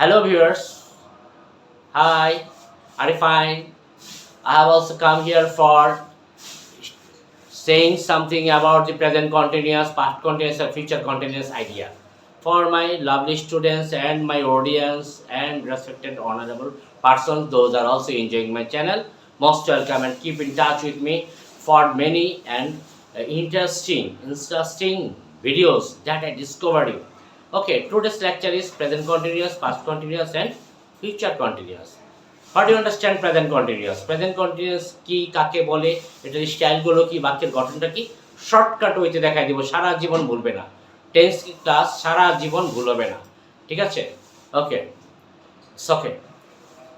Hello viewers. Hi. Are you fine? I have also come here for saying something about the present continuous, past continuous, and future continuous idea. For my lovely students and my audience and respected honorable persons, those are also enjoying my channel. Most welcome and keep in touch with me for many and interesting, interesting videos that I discovered you. Okay, today's lecture is present continuous, past continuous, and future continuous. How do you understand present continuous? Present continuous কি কাকে বলে এটার স্টাইলগুলো কি বাক্যের গঠনটা কি shortcut ওইতে দেখাই দিব সারা জীবন ভুলবে না টেন্স ক্লাস সারা জীবন ভুলবে না ঠিক আছে okay okay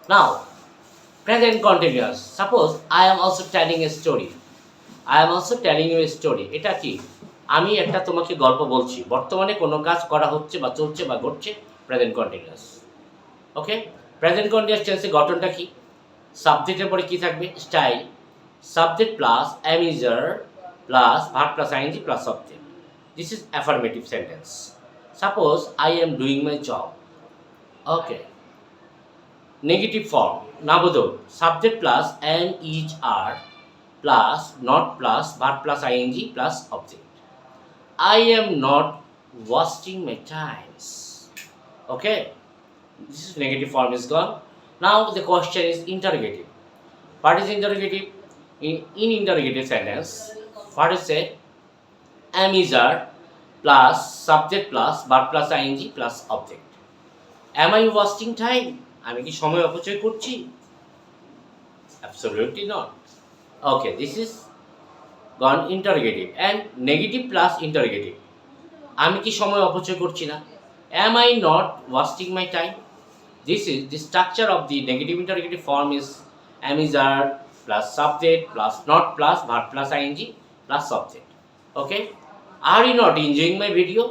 now present continuous suppose I am also telling a story I am also telling you a story এটা কি আমি একটা তোমাকে গল্প বলছি। বর্তমানে কোনো কাজ করা হচ্ছে বা চলছে বা ঘটছে present continuous okay present continuous টেন্সে গঠনটা কি? সাবজেক্টের পরে কি থাকবে? Style subject plus am is are plus verb plus ING plus subject this is affirmative sentence suppose I am doing my job okay negative form নাবোধক subject plus am is are plus not plus verb plus ING plus object I am not wasting my times. Okay, this is negative form is gone. Now the question is interrogative. What is interrogative? In, in interrogative sentence, what is say? Am is are plus subject plus verb plus ing plus object. Am I wasting time? আমি কি সময় অপচয় করছি? Absolutely not. Okay, this is gone interrogative and negative plus interrogative আমি কি সময় অপচয় করছি না? Am I not wasting my time this is the structure of the negative interrogative form is am is are plus subject plus not plus verb plus ING plus subject okay are you not enjoying my video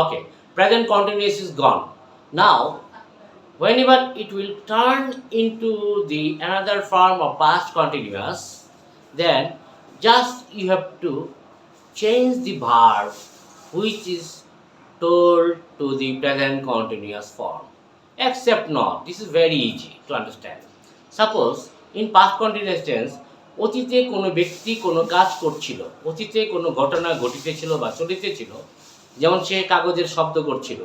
okay present continuous is gone now whenever it will turn into the another form of past continuous, then just you have to change the verb which is told to the present continuous form except not this is very easy to understand suppose in past continuous tense অতীতে কোনো ব্যক্তি কোনো কাজ করছিল অতীতে কোনো ঘটনা ঘটিতেছিল বা চলিতেছিল যেমন সে কাগজের শব্দ করছিল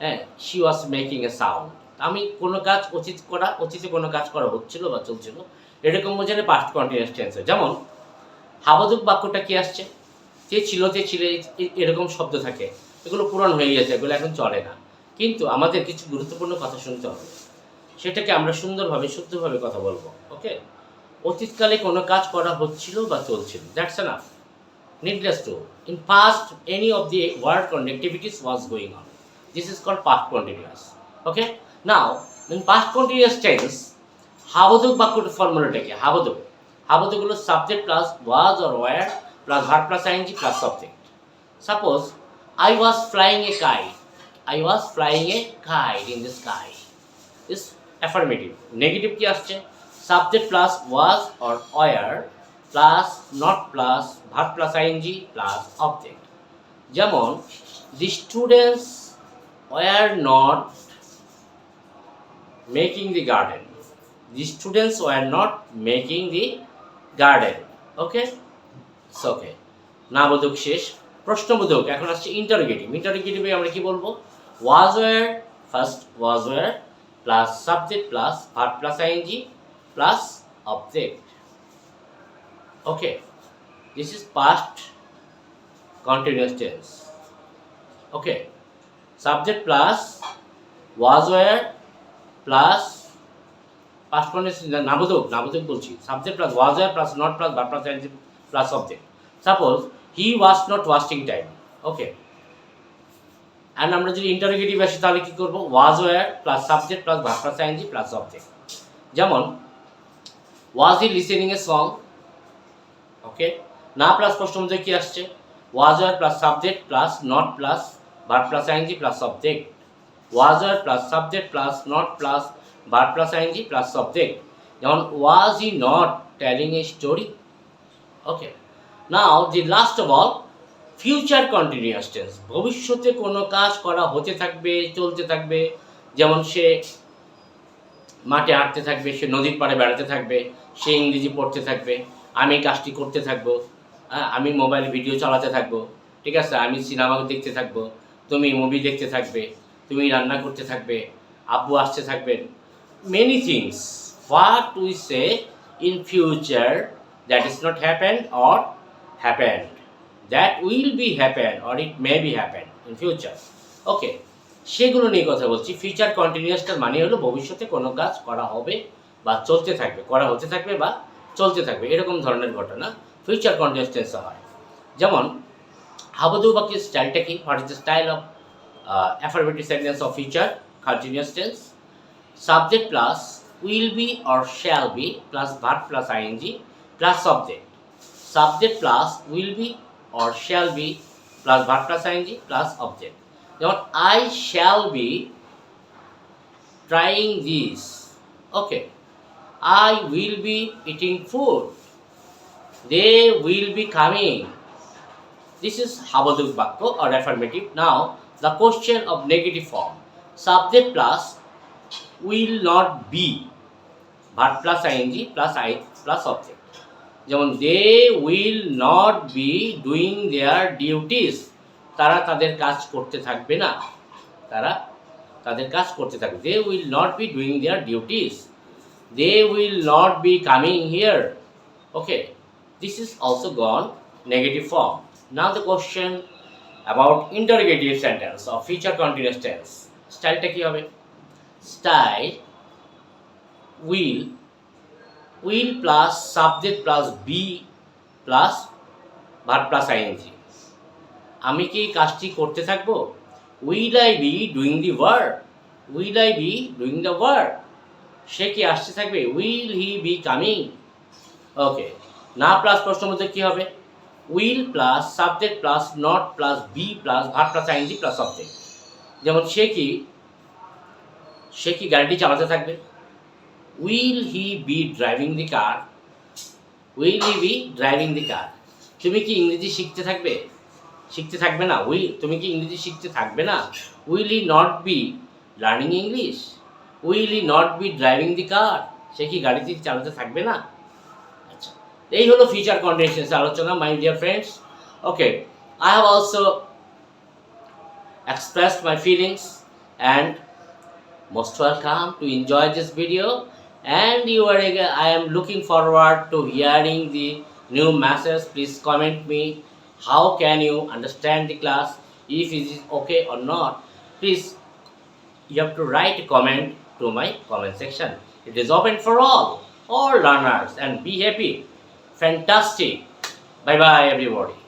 হ্যাঁ she was making a sound আমি কোনো কাজ অতীত করা অতীতে কোনো কাজ করা হচ্ছিল বা চলছিল এরকম বোঝালে পাস্ট কন্টিনিউয়াস টেন্সে যেমন হাবাদুক বাক্যটা কি আসছে? যে ছিল যে ছিল, এরকম শব্দ থাকে। এগুলো পুরান হয়ে গেছে, এগুলো এখন চলে না। কিন্তু আমাদের কিছু গুরুত্বপূর্ণ কথা শুনতে হবে। সেটাকে আমরা সুন্দরভাবে, শুদ্ধভাবে কথা বলব, ওকে? অতীতকালে কোনো কাজ করা হচ্ছিল বা চলছিল। That's enough needless to. In past, any of the word connectivities was going on. This is called past continuous, okay? Now, in past continuous tense হাবদক বাক্যটা ফর্মুলাটা কি? হাবদক হলো subject plus was or were plus verb plus ING plus subject suppose I was flying a kite I was flying a kite in the sky is affirmative negative কি আসছে? Subject plus was or were plus not plus verb plus ING plus object যেমন the students were not making the garden the students were not making the garden, okay? Okay নাবোধক শেষ? প্রশ্নবোধক এখন আসছে interrogative ইন্টারগেটিভে আমরা কি বলব? Was were first was were plus subject plus verb plus ING plus object okay this is past continuous tense. Okay subject plus was were plus past continuous নাবোধক নাবোধক বলছি subject plus were plus not plus verb plus ing plus object. Suppose, he was not wasting time. Okay. And আমরা যদি interrogative আসি, তাহলে কি করব? Was were plus subject plus verb plus ING plus object যেমন was E listening a song ওকে না plus প্রশ্ন মধ্যে কি আসছে? Was are plus subject plus not plus verb plus ING plus subject was are plus subject plus not plus verb plus ING plus subject যেমন was he not telling a story okay now the last of all future continuous tense ভবিষ্যতে কোনো কাজ করা হতে থাকবে, চলতে থাকবে। যেমন, সে মাঠে হাঁটতে থাকবে, সে নদীর পাড়ে বেড়াতে থাকবে, সে ইংরেজি পড়তে থাকবে, আমি কাজটি করতে থাকব আমি মোবাইল ভিডিও চালাতে থাকব, ঠিক আছে, আমি সিনেমা দেখতে থাকব, তুমি মুভি দেখতে থাকবে, তুমি রান্না করতে থাকবে আব্বু আসতে থাকবেন many things what we say in future that is not happened or happened that will be happen or it may be happen in future okay সেগুলো নিয়ে কথা বলছি। ফিউচার কন্টিনিউয়াসটার মানে হলো ভবিষ্যতে কোনো কাজ করা হবে বা চলতে থাকবে, করা হতে থাকবে বা চলতে থাকবে। এরকম ধরনের ঘটনা ফিউচার কন্টিনিউয়াস টেন্সে হয়। যেমন হাবদু বাকি স্টাইলটা কি? What is the style of affirmative sentence of future continuous tense subject plus will be or shall be plus verb plus ING plus subject subject plus will be or shall be plus verb plus ING plus object যেমন I shall be trying this okay I will be eating food they will be coming This is Habaduk Bakko or affirmative. Now, the question of negative form. Subject plus will not be. Verb plus ing plus i plus object. যেমন they will not be doing their duties তারা তাদের কাজ করতে থাকবে না তারা তাদের কাজ করতে থাকবে they will not be doing their duties they will not be coming here okay this is also gone negative form. Now the question about interrogative sentence or future continuous tense. স্টাইলটা কি হবে style will will plus subject plus be plus verb plus ING আমি কি এই কাজটি করতে থাকব? Will I be doing the work will I be doing the work সে কি আসতে থাকবে? Will he be coming okay না প্লাস প্রশ্ন মধ্যে কী হবে? Will plus subject plus not plus be plus verb plus ING plus subject যেমন সে কি সে কি গাড়িটি চালাতে থাকবে? Will he be driving the car will he be driving the car তুমি কি ইংরেজি শিখতে থাকবে? শিখতে থাকবে না? উই তুমি কি ইংরেজি শিখতে থাকবে না? Will he not be learning English will he not be driving the car সে কি গাড়িটি চালাতে থাকবে না? আচ্ছা এই হলো ফিউচার কন্ডিশনস আলোচনা my dear friends okay I have also expressed my feelings and most welcome to enjoy this video. And you are ag- i am looking forward to hearing the new message please comment me how can you understand the class? If it is okay or not please you have to write comment to my comment section. It is open for all all learners. And be happy. Fantastic. Bye bye everybody